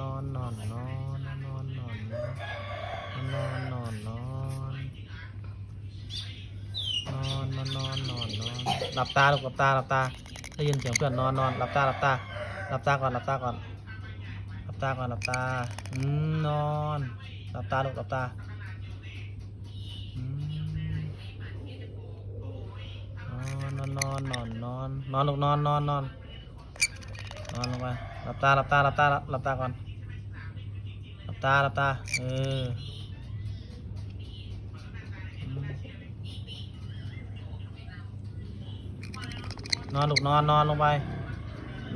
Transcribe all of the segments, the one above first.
นอนนอนนอนนอนนอนนอนนอนนอนนอนนอนนอนนอนนอนนอนหลับตาหลับตาหลับตาได้ยินเสียงเพื่อนนอนนอนหลับตาหลับตาหลับตาก่อนหลับตาก่อนหลับตาก่อนหลับตาอืมนอนหลับตาหลับตาอนอนนอนนอนนอนนอนลูกนอนนอนนอนนอนลงไปหลับตาหลับตาหลับตาหลับตาก่อน ลับตาหลับตา เอออนอนลูกนอนนอนลงไป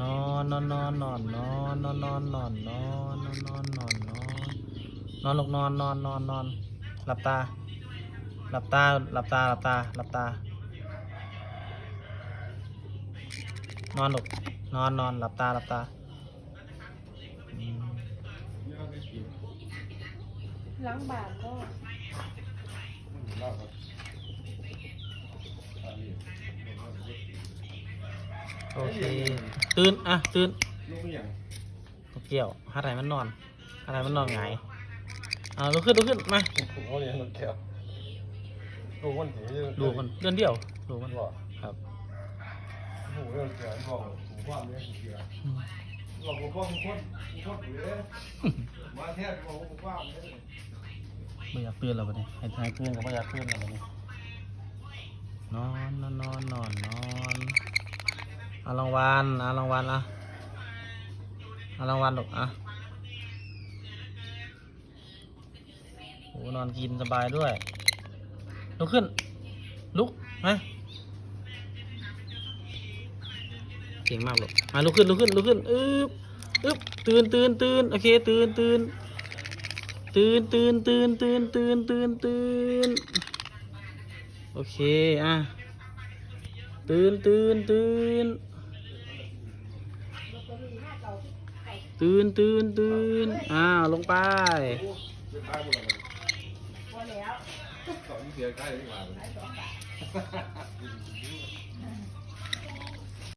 นอนนอนนอนนอนนอนนอนนอนนอนนอนนอนนอนนอนนอนนอนลูกนอนนอนนอนนอนหลับตา หลับตาหลับตาหลับตาหลับตา นอนลูกนอนนอนหลับตาหลับตาอืม ล้างบาทก็โอเคตื่นอะตื่นลูกอย่างตกเกี่ยวหาอะไรมันนอนหาอะไรมันนอนไงายอ่าลุกขึ้นลุกขึ้นมาผมเขาเรียนนกแก้วลูกมันถือดูมันเดือนเดียวดูมันบอกครับหูเรื่องแก้วบอกถูกความเนี่ยถูกเกียร์อืมบอกผมว่าผมโคตรผมโคตรเลยมาแทบบอกผมว่าเนี่ย ไม่อยากตื่นแล้ววันนี้ให้ทายตื่นก็ไม่อยากตื่นแล้ววันนี้นอนนอนนอนนอนนอนเอารางวัลเอารางวัลอะเอารางวัลลูกอะโอ้นอนกินสบายด้วย ลุกขึ้น ลุกมาเก่งมากลูกมาลุกขึ้นลุกขึ้นลุกขึ้นอึ๊บอึ๊บตื่นตื่นตื่นโอเค ตื่นตื่น ตื่นตื่นตื่นตื่นตื่นตื่นตื่นโอเค อะ ตื่นตื่นตื่นตื่นตื่นตื่นอ้าว ลงไป